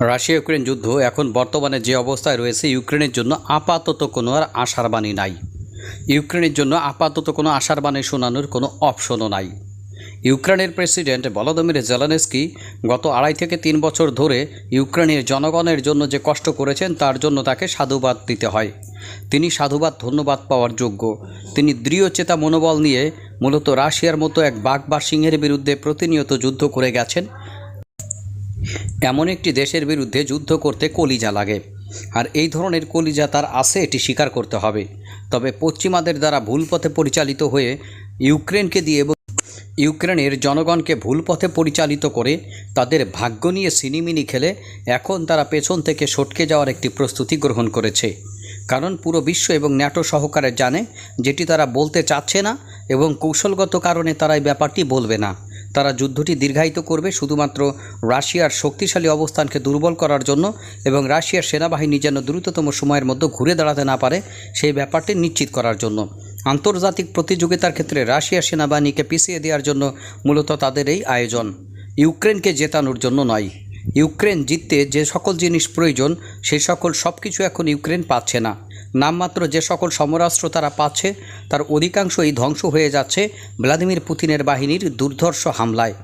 Russia Ukraine যুদ্ধ এখন বর্তমানে যে অবস্থায় রয়েছে ইউক্রেনের জন্য আপাতত কোনো আর আশার বাণী নাই। ইউক্রেনের জন্য আপাতত কোনো আশার বাণী শোনানোর কোনো অপশনও নাই। ইউক্রেনের প্রেসিডেন্ট ভলোদিমির জেলানেস্কি গত আড়াই থেকে তিন বছর ধরে ইউক্রেনের জনগণের জন্য যে কষ্ট করেছেন, তার জন্য তাকে সাধুবাদ দিতে হয়। তিনি সাধুবাদ, ধন্যবাদ পাওয়ার যোগ্য। তিনি দৃঢ়চেতা মনোবল নিয়ে মূলত রাশিয়ার মতো এক বাঘ বা সিংহের বিরুদ্ধে প্রতিনিয়ত যুদ্ধ করে গেছেন। এমন একটি দেশের বিরুদ্ধে যুদ্ধ করতে কলিজা লাগে। আর এই ধরনের কলিজা তার আছে, এটি স্বীকার করতে হবে। তবে পশ্চিমাদের দ্বারা ভুল পথে পরিচালিত হয়ে ইউক্রেনকে দিয়ে এবং ইউক্রেনের জনগণকে ভুল পথে পরিচালিত করে তাদের ভাগ্য নিয়ে সিনিমিনি খেলে এখন তারা পেছন থেকে সটকে যাওয়ার একটি প্রস্তুতি গ্রহণ করেছে। কারণ পুরো বিশ্ব এবং ন্যাটো সহকারে জানে, যেটি তারা বলতে চাচ্ছে না এবং কৌশলগত কারণে তারা এই ব্যাপারটি বলবে না। তারা যুদ্ধটি দীর্ঘায়িত করবে শুধুমাত্র রাশিয়ার শক্তিশালী অবস্থানকে দুর্বল করার জন্য এবং রাশিয়ার সেনাবাহিনী যেন দ্রুততম সময়ের মধ্যে ঘুরে দাঁড়াতে না পারে সেই ব্যাপারটি নিশ্চিত করার জন্য। আন্তর্জাতিক প্রতিযোগিতার ক্ষেত্রে রাশিয়ার সেনাবাহিনীকে পিছিয়ে দেওয়ার জন্য মূলত তাদের এই আয়োজন। ইউক্রেনকে জেতানোর জন্য নয়। ইউক্রেন জিততে যে সকল জিনিস প্রয়োজন, সেই সকল সব কিছু এখন ইউক্রেন পাচ্ছে না। নামমাত্র যে সকল সমরাস্ত্র তারা পাচ্ছে, তার অধিকাংশই ধ্বংস হয়ে যাচ্ছে ভ্লাদিমির পুতিনের বাহিনীর দুর্ধর্ষ হামলায়।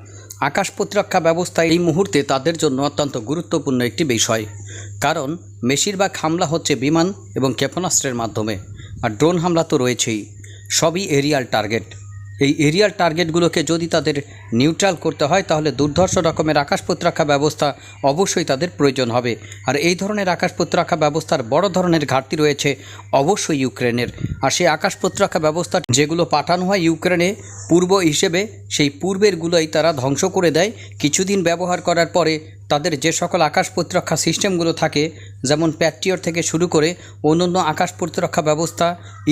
আকাশ প্রতিরক্ষা ব্যবস্থা এই মুহূর্তে তাদের জন্য অত্যন্ত গুরুত্বপূর্ণ একটি বিষয়। কারণ, বেশিরভাগ হামলা হচ্ছে বিমান এবং ক্ষেপণাস্ত্রের মাধ্যমে, আর ড্রোন হামলা তো রয়েছেই। সবই এরিয়াল টার্গেট। এই এরিয়াল টার্গেটগুলোকে যদি তাদের নিউট্রাল করতে হয়, তাহলে দুর্ধর্ষ রকমের আকাশ প্রতিরক্ষা ব্যবস্থা অবশ্যই তাদের প্রয়োজন হবে। আর এই ধরনের আকাশ প্রতিরক্ষা ব্যবস্থার বড় ধরনের ঘাটতি রয়েছে অবশ্যই ইউক্রেনের। আর সেই আকাশ প্রতিরক্ষা ব্যবস্থা যেগুলো পাঠানো হয় ইউক্রেনে পূর্ব হিসেবে সেই পূর্বেরগুলোই তারা ধ্বংস করে দেয়। কিছুদিন ব্যবহার করার পরে তাদের যে সকল আকাশ প্রতিরক্ষা সিস্টেমগুলো থাকে, যেমন প্যাট্রিয়র থেকে শুরু করে অন্যান্য আকাশ প্রতিরক্ষা ব্যবস্থা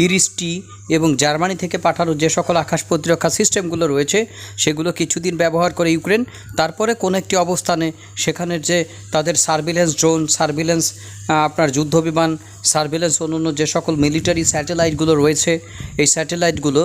ইরিস্টি এবং জার্মানি থেকে পাঠানো যে সকল আকাশ প্রতিরক্ষা সিস্টেমগুলো রয়েছে, সেগুলো কিছুদিন ব্যবহার করে ইউক্রেন। তারপরে কোনো একটি অবস্থানে সেখানের যে তাদের সার্ভিলেন্স ড্রোন, সার্ভিলেন্স আপনার যুদ্ধ বিমান সার্ভিলেন্স অন্যান্য যে সকল মিলিটারি স্যাটেলাইটগুলো রয়েছে, এই স্যাটেলাইটগুলো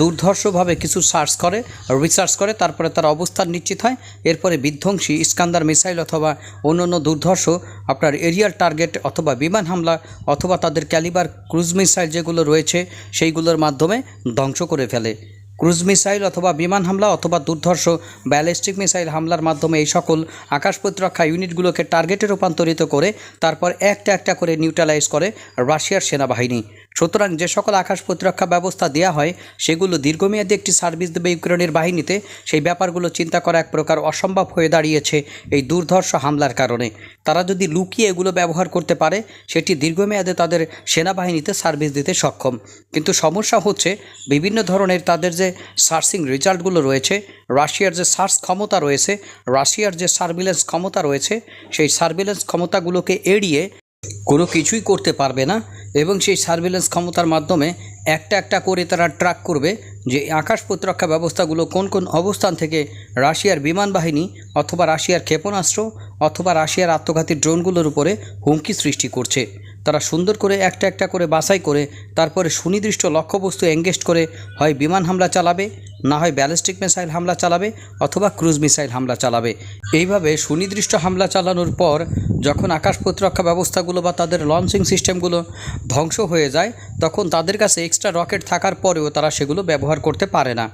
দুর্ধর্ষভাবে কিছু সার্চ করে রিসার্চ করে, তারপরে তার অবস্থান নিশ্চিত হয়। এরপরে বিধ্বংসী ইস্কান্দার মিসাইল অথবা অন্যান্য দুর্ধর্ষ আপনার এরিয়াল টার্গেট অথবা বিমান হামলা অথবা তাদের ক্যালিবার ক্রুজ মিসাইল যেগুলো রয়েছে, সেইগুলোর মাধ্যমে ধ্বংস করে ফেলে। ক্রুজ মিসাইল অথবা বিমান হামলা অথবা দুর্ধর্ষ ব্যালিস্টিক মিসাইল হামলার মাধ্যমে এই সকল আকাশ প্রতিরক্ষা ইউনিটগুলোকে টার্গেটে রূপান্তরিত করে, তারপর একটা একটা করে নিউট্রালাইজ করে রাশিয়ার সেনাবাহিনী। সুতরাং যে সকল আকাশ প্রতিরক্ষা ব্যবস্থা দেওয়া হয়, সেগুলো দীর্ঘমেয়াদী একটি সার্ভিস দেবে ইউক্রেনের বাহিনীতে। সেই ব্যাপারগুলো চিন্তা করা এক প্রকার অসম্ভব হয়ে দাঁড়িয়েছে এই দুর্ধর্ষ হামলার কারণে। তারা যদি লুকিয়ে এগুলো ব্যবহার করতে পারে, সেটি দীর্ঘমেয়াদে তাদের সেনাবাহিনীতে সার্ভিস দিতে সক্ষম। কিন্তু সমস্যা হচ্ছে, বিভিন্ন ধরনের তাদের যে সার্চিং রেজাল্টগুলো রয়েছে, রাশিয়ার যে সার্চ ক্ষমতা রয়েছে, রাশিয়ার যে সার্ভিলেন্স ক্ষমতা রয়েছে, সেই সার্ভিলেন্স ক্ষমতাগুলোকে এড়িয়ে কোনো কিছুই করতে পারবে না। এবং সেই সার্ভিলেন্স ক্ষমতার মাধ্যমে একটা একটা করে তারা ট্র্যাক করবে যে আকাশ প্রতিরক্ষা ব্যবস্থাগুলো কোন কোন অবস্থান থেকে রাশিয়ার বিমান বাহিনী অথবা রাশিয়ার ক্ষেপণাস্ত্র অথবা রাশিয়ার আত্মঘাতী ড্রোনগুলোর উপরে হুমকি সৃষ্টি করছে। তারা সুন্দর করে একটা একটা করে বাছাই করে, তারপরে সুনির্দিষ্ট লক্ষ্যবস্তু এঙ্গেজ করে হয়, বিমান হামলা চালাবে না হয় ব্যালিস্টিক মিসাইল হামলা চালাবে অথবা ক্রুজ মিসাইল হামলা চালাবে। এইভাবে সুনির্দিষ্ট হামলা চালানোর পর যখন আকাশ প্রতিরক্ষা ব্যবস্থাগুলো বা তাদের লঞ্চিং সিস্টেমগুলো ধ্বংস হয়ে যায়, তখন তাদের কাছে এক্সট্রা রকেট থাকার পরেও তারা সেগুলো ব্যবহার করতে পারে না।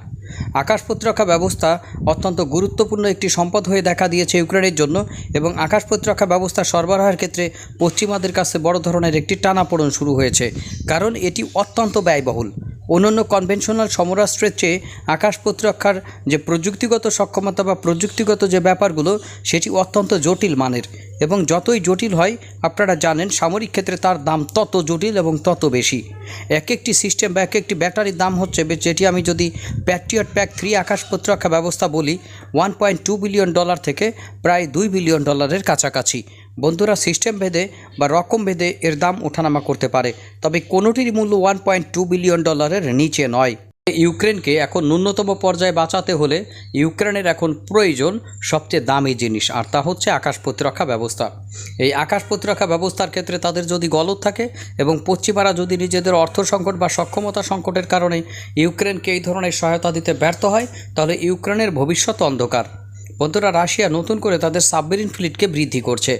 আকাশ প্রতিরক্ষা ব্যবস্থা অত্যন্ত গুরুত্বপূর্ণ একটি সম্পদ হয়ে দেখা দিয়েছে ইউক্রেনের জন্য এবং আকাশ প্রতিরক্ষা ব্যবস্থা সরবরাহের ক্ষেত্রে পশ্চিমাদের কাছে বড় ধরনের একটি টানাপোড়ন শুরু হয়েছে, কারণ এটি অত্যন্ত ব্যয়বহুল। অন্যান্য কনভেনশনাল সমরাস্ত্রের চেয়ে আকাশ প্রতিরক্ষার যে প্রযুক্তিগত সক্ষমতা বা প্রযুক্তিগত যে ব্যাপারগুলো, সেটি অত্যন্ত জটিল মানের। এবং যতই জটিল হয়, আপনারা জানেন সামরিক ক্ষেত্রে তার দাম তত জটিল এবং তত বেশি। এক একটি সিস্টেম বা এক একটি ব্যাটারির দাম হচ্ছে, যেটি আমি যদি প্যাট্রিয়ট প্যাক থ্রি আকাশ প্রতিরক্ষা ব্যবস্থা বলি one point two billion dollar থেকে প্রায় দুই বিলিয়ন ডলারের কাছাকাছি। বন্ধুরা সিস্টেম ভেদে বা রকম ভেদে এর দাম ওঠানামা করতে পারে, তবে কোনোটির মূল্য ওয়ান পয়েন্ট টু বিলিয়ন ডলারের নিচে নয়। ইউক্রেনকে এখন ন্যূনতম পর্যায়ে বাঁচাতে হলে ইউক্রেনের এখন প্রয়োজন সবচেয়ে দামি জিনিস, আর তা হচ্ছে আকাশ প্রতিরক্ষা ব্যবস্থা। এই আকাশ প্রতিরক্ষা ব্যবস্থার ক্ষেত্রে তাদের যদি গলত থাকে এবং পশ্চিমারা যদি নিজেদের অর্থ সংকট বা সক্ষমতা সংকটের কারণে ইউক্রেনকে এই ধরনের সহায়তা দিতে ব্যর্থ হয়, তাহলে ইউক্রেনের ভবিষ্যৎ অন্ধকার। বন্ধুরা, রাশিয়া নতুন করে তাদের সাবমেরিন ফ্লিটকে বৃদ্ধি করছে।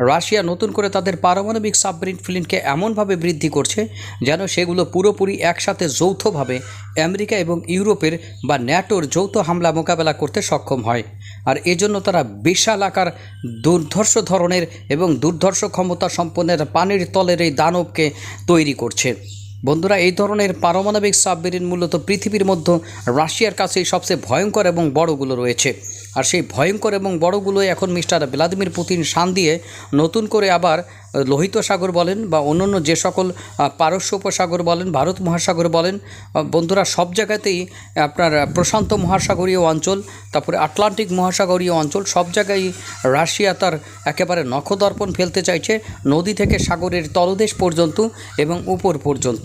রাশিয়া নতুন করে তাদের পারমাণবিক সাবমেরিন ফ্লিনকে এমনভাবে বৃদ্ধি করছে যেন সেগুলো পুরোপুরি একসাথে যৌথভাবে আমেরিকা এবং ইউরোপের বা ন্যাটোর যৌথ হামলা মোকাবেলা করতে সক্ষম হয়। আর এজন্য তারা বিশাল আকার দুর্ধর্ষ ধরনের এবং দুর্ধর্ষ ক্ষমতা সম্পন্নের পানির তলের এই দানবকে তৈরি করছে। বন্ধুরা, এই ধরনের পারমাণবিক সাবমেরিন মূলত পৃথিবীর মধ্যে রাশিয়ার কাছেই সবচেয়ে ভয়ঙ্কর এবং বড়গুলো রয়েছে। আর সেই ভয়ঙ্কর এবং বড়গুলো এখন মিস্টার ভ্লাদিমির পুতিন শান দিয়ে নতুন করে আবার লোহিত সাগর বলেন বা অন্যান্য যে সকল পারস্য উপসাগর বলেন, ভারত মহাসাগর বলেন বন্ধুরা সব জায়গাতেই আপনার প্রশান্ত মহাসাগরীয় অঞ্চল, তারপরে আটলান্টিক মহাসাগরীয় অঞ্চল, সব জায়গায় রাশিয়া তার একেবারে নখদর্পণ ফেলতে চাইছে নদী থেকে সাগরের তলদেশ পর্যন্ত এবং উপর পর্যন্ত।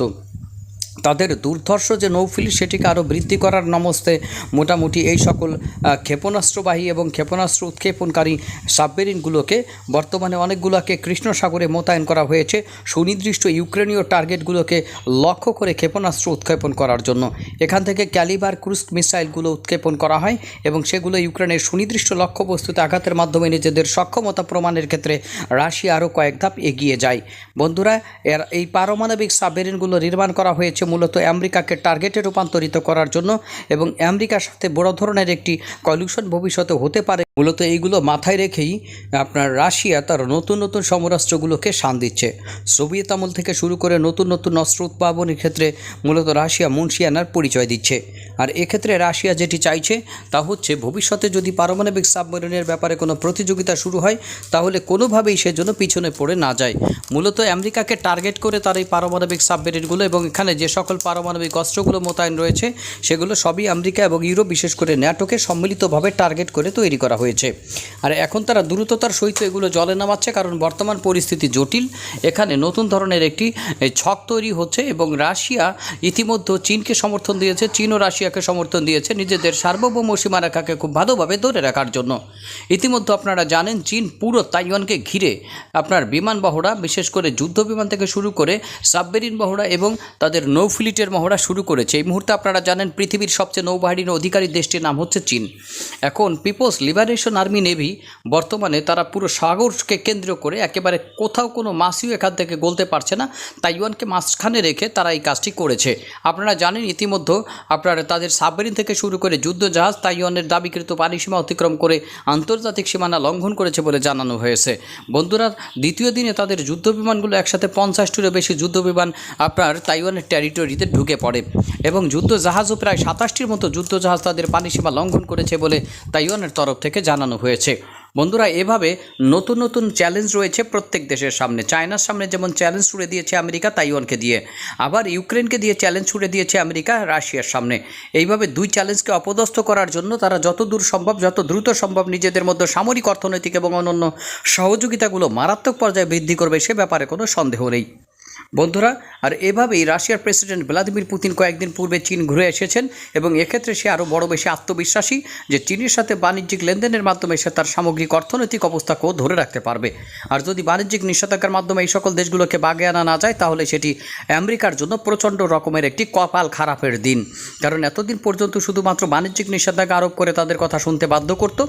তাদের দুর্ধর্ষ যে নৌফিল সেটিকে আরও বৃদ্ধি করার নমস্তে মোটামুটি এই সকল ক্ষেপণাস্ত্রবাহী এবং ক্ষেপণাস্ত্র উৎক্ষেপণকারী সাবমেরিনগুলোকে বর্তমানে অনেকগুলোকে কৃষ্ণ সাগরে মোতায়েন করা হয়েছে। সুনির্দিষ্ট ইউক্রেনীয় টার্গেটগুলোকে লক্ষ্য করে ক্ষেপণাস্ত্র উৎক্ষেপণ করার জন্য। এখান থেকে ক্যালিবার ক্রুজ মিসাইলগুলো উৎক্ষেপণ করা হয় এবং সেগুলো ইউক্রেনের সুনির্দিষ্ট লক্ষ্যবস্তুতে আঘাতের মাধ্যমে নিজেদের সক্ষমতা প্রমাণের ক্ষেত্রে রাশিয়া আরও কয়েক ধাপ এগিয়ে যায়। বন্ধুরা, এর এই পারমাণবিক সাবমেরিনগুলো নির্মাণ করা হয়েছে মূলত আমেরিকাকে টার্গেটে রূপান্তরিত করার জন্য এবং আমেরিকার সাথে বড় ধরনের একটি কলিউশন ভবিষ্যতে হতে পারে। মূলত এইগুলো মাথায় রেখেই আপনার রাশিয়া তার নতুন নতুন সমরাষ্ট্রগুলোকে শান দিচ্ছে। সোভিয়েত আমল থেকে শুরু করে নতুন নতুন অস্ত্র উৎপাদনের ক্ষেত্রে মূলত রাশিয়া মুন্সিয়ানার পরিচয় দিচ্ছে। আর এক্ষেত্রে রাশিয়া যেটি চাইছে তা হচ্ছে ভবিষ্যতে যদি পারমাণবিক সাবমেরিনের ব্যাপারে কোনো প্রতিযোগিতা শুরু হয়, তাহলে কোনোভাবেই সেজন্য পিছনে পড়ে না যায়। মূলত আমেরিকাকে টার্গেট করে তার এই পারমাণবিক সাবমেরিনগুলো এবং এখানে যে সকল পারমাণবিক অস্ত্রগুলো মোতায়েন রয়েছে, সেগুলো সবই আমেরিকা এবং ইউরোপ বিশেষ করে ন্যাটোকে সম্মিলিতভাবে টার্গেট করে তৈরি করা হয়েছে। আর এখন তারা দ্রুততার সহিত এগুলো জলে নামাচ্ছে কারণ বর্তমান পরিস্থিতি জটিল। এখানে নতুন ধরনের একটি ছক তৈরি হচ্ছে এবং রাশিয়া ইতিমধ্যে চীনকে সমর্থন দিয়েছে। চীনও রাশিয়াকে সমর্থন দিয়েছে নিজেদের সার্বভৌম সীমারেখাকে খুব ভালোভাবে ধরে রাখার জন্য। ইতিমধ্যে আপনারা জানেন চীন পুরো তাইওয়ানকে ঘিরে আপনার বিমান বহরা, বিশেষ করে যুদ্ধ বিমান থেকে শুরু করে সাবমেরিন বহরা এবং তাদের নৌ ফ্লিটের মহড়া শুরু করেছে। এই মুহূর্তে আপনারা জানেন পৃথিবীর সবচেয়ে নৌবাহিনীর অধিকারী দেশটির নাম হচ্ছে চীন। এখন পিপলস লিবারেশন আর্মি নেভি বর্তমানে তারা পুরো সাগরকে কেন্দ্র করে একেবারে কোথাও কোনো মাসিও এখান থেকে গলতে পারছে না। তাইওয়ানকে মাঝখানে রেখে তারা এই কাজটি করেছে। আপনারা জানেন, ইতিমধ্যে আপনারা তাদের সাবমেরিন থেকে শুরু করে যুদ্ধ জাহাজ তাইওয়ানের দাবিকৃত পানিসীমা অতিক্রম করে আন্তর্জাতিক সীমানা লঙ্ঘন করেছে বলে জানানো হয়েছে। বন্ধুরা, দ্বিতীয় দিনে তাদের যুদ্ধ বিমানগুলো একসাথে পঞ্চাশটিরও বেশি যুদ্ধ বিমান আপনার তাইওয়ানের টেরিটরিতে ঢুকে পড়ে এবং যুদ্ধ জাহাজও প্রায় সাতাশটির মতো যুদ্ধ জাহাজ তাদের পানিসীমা লঙ্ঘন করেছে বলে তাইওয়ানের তরফ থেকে জানানো হয়েছে। বন্ধুরা, এভাবে নতুন নতুন চ্যালেঞ্জ রয়েছে প্রত্যেক দেশের সামনে। চায়নার সামনে যেমন চ্যালেঞ্জ ছুড়ে দিয়েছে আমেরিকা, তাইওয়ানকে দিয়ে। আবার ইউক্রেনকে দিয়ে চ্যালেঞ্জ ছুড়ে দিয়েছে আমেরিকা, রাশিয়ার সামনে। এইভাবে দুই চ্যালেঞ্জকে অপদস্থ করার জন্য তারা যত দূর সম্ভব, যত দ্রুত সম্ভব নিজেদের মধ্যে সামরিক অর্থনৈতিক এবং অন্যান্য সহযোগিতাগুলো মারাত্মক পর্যায়ে বৃদ্ধি করবে, সে ব্যাপারে কোনো সন্দেহ নেই। বন্ধুরা, আর এভাবেই রাশিয়ার প্রেসিডেন্ট ভ্লাদিমির পুতিন কয়েকদিন পূর্বে চীন ঘুরে এসেছেন এবং এক্ষেত্রে সে আরও বড় বেশি আত্মবিশ্বাসী যে চীনের সাথে বাণিজ্যিক লেনদেনের মাধ্যমে সে তার সামগ্রিক অর্থনৈতিক অবস্থাকেও ধরে রাখতে পারবে। আর যদি বাণিজ্যিক নিষেধাজ্ঞার মাধ্যমে এই সকল দেশগুলোকে বাগে আনা না যায়, তাহলে সেটি আমেরিকার জন্য প্রচণ্ড রকমের একটি কপাল খারাপের দিন। কারণ এতদিন পর্যন্ত শুধুমাত্র বাণিজ্যিক নিষেধাজ্ঞা আরোপ করে তাদের কথা শুনতে বাধ্য করতো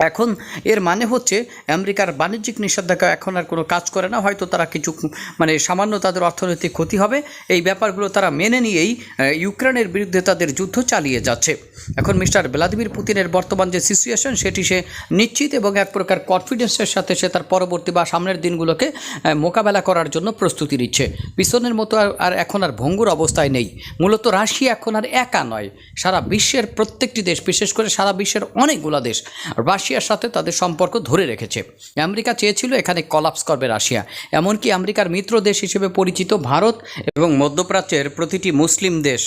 এখন এর মানে হচ্ছে আমেরিকার বাণিজ্যিক নিষেধাজ্ঞা এখন আর কোনো কাজ করে না। হয়তো তারা কিছু মানে সামান্য তাদের অর্থনৈতিক ক্ষতি হবে। এই ব্যাপারগুলো তারা মেনে নিয়েই ইউক্রেনের বিরুদ্ধে তাদের যুদ্ধ চালিয়ে যাচ্ছে। এখন মিস্টার ভ্লাদিমির পুতিনের বর্তমান যে সিচুয়েশন সেটি সে নিশ্চিত এবং এক প্রকার কনফিডেন্সের সাথে সে তার পরবর্তী বা সামনের দিনগুলোকে মোকাবেলা করার জন্য প্রস্তুতি নিচ্ছে। পিছনের মতো আর- এখন আর ভঙ্গুর অবস্থায় নেই। মূলত রাশিয়া এখন আর একা নয়। সারা বিশ্বের প্রত্যেকটি দেশ, বিশেষ করে সারা বিশ্বের অনেকগুলো দেশ রাশিয়ার সাথে তাদের সম্পর্ক ধরে রেখেছে। আমেরিকা চেয়েছিল এখানে কলাপস করবে রাশিয়া। এমনকি আমেরিকার মিত্র দেশ হিসেবে পরিচিত ভারত এবং মধ্যপ্রাচ্যের প্রতিটি মুসলিম দেশ।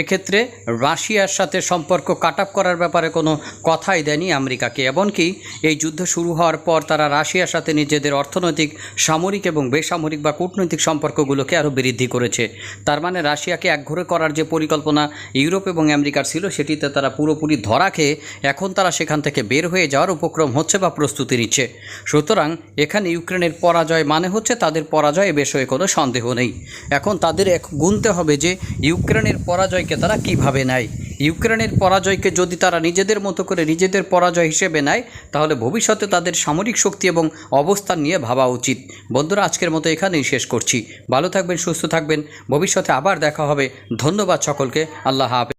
এক্ষেত্রে রাশিয়ার সাথে সম্পর্ক কাট করার ব্যাপারে কোনো কথাই দেয়নি আমেরিকাকে, এমনকি এই যুদ্ধ শুরু হওয়ার পর তারা রাশিয়ার সাথে নিজেদের অর্থনৈতিক, সামরিক এবং বেসামরিক বা কূটনৈতিক সম্পর্কগুলোকে আরও বৃদ্ধি করেছে। তার মানে রাশিয়াকে একঘরে করার যে পরিকল্পনা ইউরোপ এবং আমেরিকার ছিল, সেটিতে তারা পুরোপুরি ধরা খেয়ে এখন তারা সেখান থেকে বের হয়ে যাওয়ার উপক্রম হচ্ছে বা প্রস্তুতি নিচ্ছে। সুতরাং এখানে ইউক্রেনের পরাজয় মানে হচ্ছে তাদের পরাজয় এ বিষয়ে কোনো সন্দেহ নেই। এখন তাদের এক গুনতে হবে যে ইউক্রেনের পরাজয়কে তারা কীভাবে নেয়? ইউক্রেনের পরাজয়কে যদি তারা নিজেদের মতো করে নিজেদের পরাজয় হিসেবে নেয়, তাহলে ভবিষ্যতে তাদের সামরিক শক্তি এবং অবস্থান নিয়ে ভাবা উচিত। বন্ধুরা, আজকের মতো এখানেই শেষ করছি। ভালো থাকবেন, সুস্থ থাকবেন। ভবিষ্যতে আবার দেখা হবে। ধন্যবাদ সকলকে। আল্লাহ হাফেজ।